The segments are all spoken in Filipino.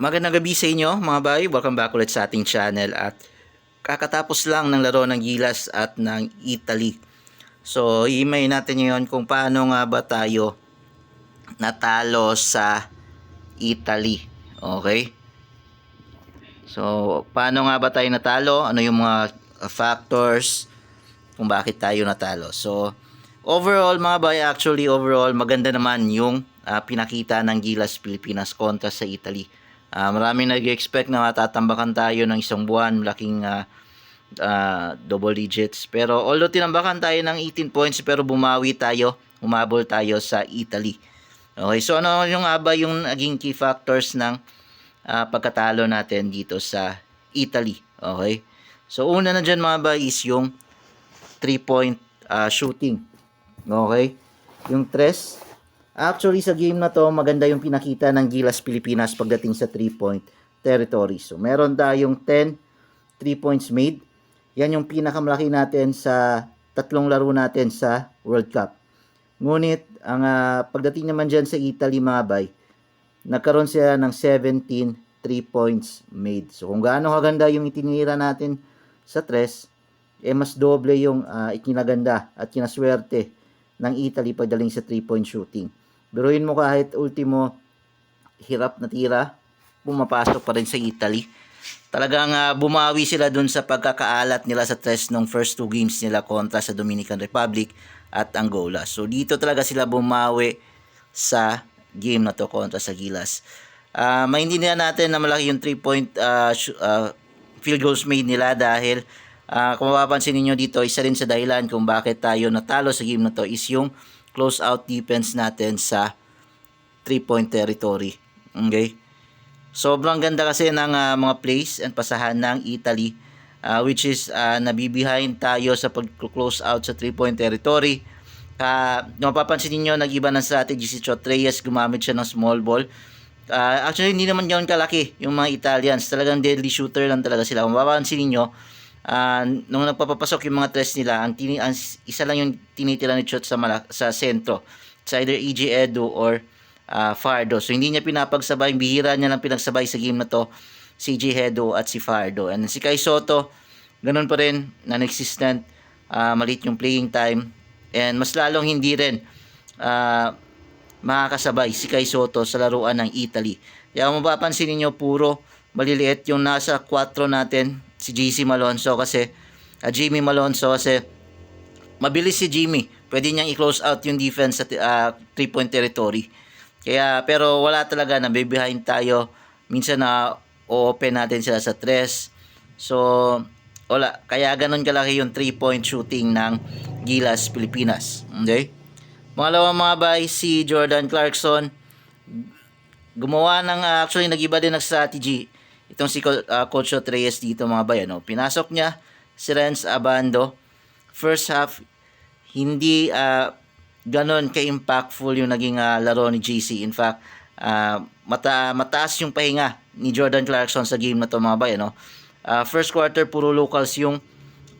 Magandang gabi sa inyo mga bay. Welcome back ulit sa ating channel at kakatapos lang ng laro ng Gilas at ng Italy. So, himay natin ngayon kung paano nga ba tayo natalo sa Italy. Okay? So, paano nga ba tayo natalo? Ano yung mga factors kung bakit tayo natalo? So, overall mga bay, actually overall maganda naman yung uh, pinakita ng Gilas Pilipinas kontra sa Italy. Uh, marami nag-expect na matatambakan tayo ng isang buwan, malaking uh, uh, double digits. Pero although tinambakan tayo ng 18 points, pero bumawi tayo, umabol tayo sa Italy. Okay, so ano yung aba yung naging key factors ng uh, pagkatalo natin dito sa Italy? Okay, so una na dyan mga ba is yung 3-point uh, shooting. Okay, yung tres, Actually, sa game na to, maganda yung pinakita ng Gilas Pilipinas pagdating sa 3-point territory. So, meron tayong 10 3 points made. Yan yung pinakamalaki natin sa tatlong laro natin sa World Cup. Ngunit, ang uh, pagdating naman dyan sa Italy mga bay, nagkaroon sila ng 17 3 points made. So, kung gaano kaganda yung itinira natin sa 3, eh mas doble yung uh, ikinaganda at kinaswerte ng Italy pagdating sa 3-point shooting. Biruin mo kahit ultimo hirap na tira, pumapasok pa rin sa Italy. Talagang uh, bumawi sila dun sa pagkakaalat nila sa test ng first two games nila kontra sa Dominican Republic at Angola. So dito talaga sila bumawi sa game na to kontra sa Gilas. Uh, maintindihan natin na malaki yung 3 point uh, uh, field goals made nila dahil uh, kung mapapansin niyo dito, isa rin sa dahilan kung bakit tayo natalo sa game na to is yung close out defense natin sa 3-point territory. Okay? Sobrang ganda kasi ng uh, mga plays and pasahan ng Italy uh, which is uh, nabibehind tayo sa pag-close out sa 3-point territory. Uh, mapapansin niyo nag-iba ng strategy si Chot Reyes, gumamit siya ng small ball. Uh, actually, hindi naman ganoon kalaki yung mga Italians. Talagang deadly shooter lang talaga sila. Kung mapapansin niyo uh, nung nagpapapasok yung mga tres nila, ang, tini, ang isa lang yung tinitira ni Chot sa, malak- sa sentro. It's either EG Edu or uh, Fardo. So hindi niya pinapagsabay, bihira niya lang pinagsabay sa game na to si EG Edu at si Fardo. And si Kai Soto, ganun pa rin, non-existent, uh, malit yung playing time. And mas lalong hindi rin uh, makakasabay si Kai Soto sa laruan ng Italy. Kaya mapapansin niyo puro maliliit yung nasa 4 natin si JC Malonzo kasi uh, Jimmy Malonzo kasi mabilis si Jimmy. Pwede niyang i-close out yung defense sa uh, three-point territory. Kaya pero wala talaga na behind tayo. Minsan na open natin sila sa tres. So wala kaya ganun kalaki yung three-point shooting ng Gilas Pilipinas. Okay? Pangalawa mga bay si Jordan Clarkson gumawa ng uh, actually nag-iba din ng strategy itong si uh, Coach Reyes dito mga bayan. No? Pinasok niya si Renz Abando. First half, hindi uh, ganon ka-impactful yung naging uh, laro ni JC. In fact, uh, mata mataas yung pahinga ni Jordan Clarkson sa game na to mga bayan. No? Uh, first quarter, puro locals yung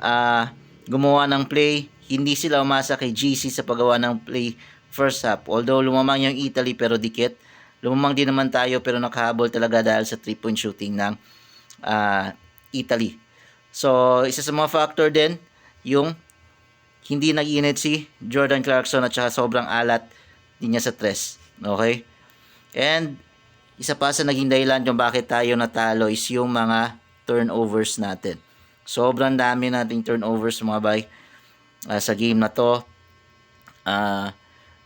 uh, gumawa ng play. Hindi sila umasa kay GC sa paggawa ng play first half. Although lumamang yung Italy pero dikit Lumamang din naman tayo pero nakahabol talaga dahil sa 3-point shooting ng uh, Italy. So, isa sa mga factor din, yung hindi nag-init si Jordan Clarkson at saka sobrang alat din niya sa tres. Okay? And, isa pa sa naging dahilan kung bakit tayo natalo is yung mga turnovers natin. Sobrang dami nating turnovers mga bay uh, sa game na to. Uh,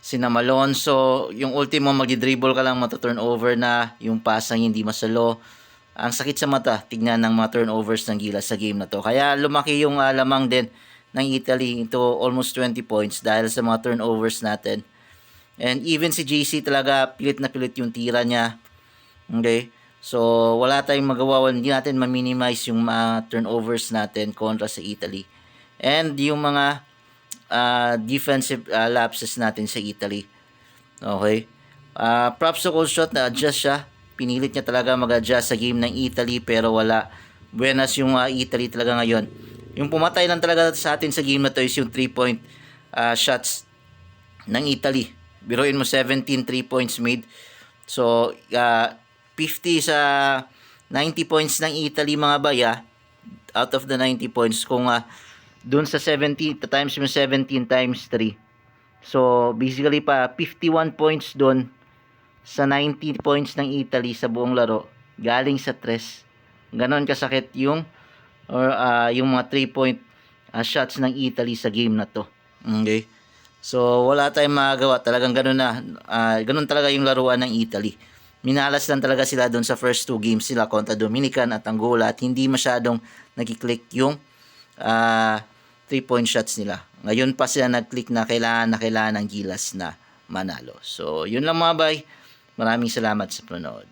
sina Malonzo, yung ultimo magdi-dribble ka lang mata-turnover na, yung pasang hindi masalo. Ang sakit sa mata, tignan ng mga turnovers ng Gilas sa game na to. Kaya lumaki yung uh, lamang din ng Italy into almost 20 points dahil sa mga turnovers natin. And even si JC talaga pilit na pilit yung tira niya. Okay? So, wala tayong magawa. Hindi natin ma-minimize yung mga turnovers natin kontra sa Italy. And yung mga uh, defensive uh, lapses natin sa Italy. Okay? Uh, props to cold shot na adjust siya. Pinilit niya talaga mag-adjust sa game ng Italy pero wala. Buenas yung uh, Italy talaga ngayon. Yung pumatay lang talaga sa atin sa game na to is yung 3 point uh, shots ng Italy. Biruin mo 17 3 points made. So, uh, 50 sa 90 points ng Italy mga baya out of the 90 points kung uh, doon sa 17, times mo 17 times 3. So, basically pa, 51 points doon sa 90 points ng Italy sa buong laro. Galing sa 3. Ganon kasakit yung or uh, yung mga 3 point uh, ah, shots ng Italy sa game na to. Okay. So, wala tayong magagawa. Talagang ganun na. Ah, uh, ganun talaga yung laruan ng Italy. Minalas lang talaga sila doon sa first two games sila kontra Dominican at Angola at hindi masyadong nagkiklik yung uh, 3-point shots nila. Ngayon pa sila nag-click na kailangan na kailangan ng Gilas na manalo. So, yun lang mga bay. Maraming salamat sa panood.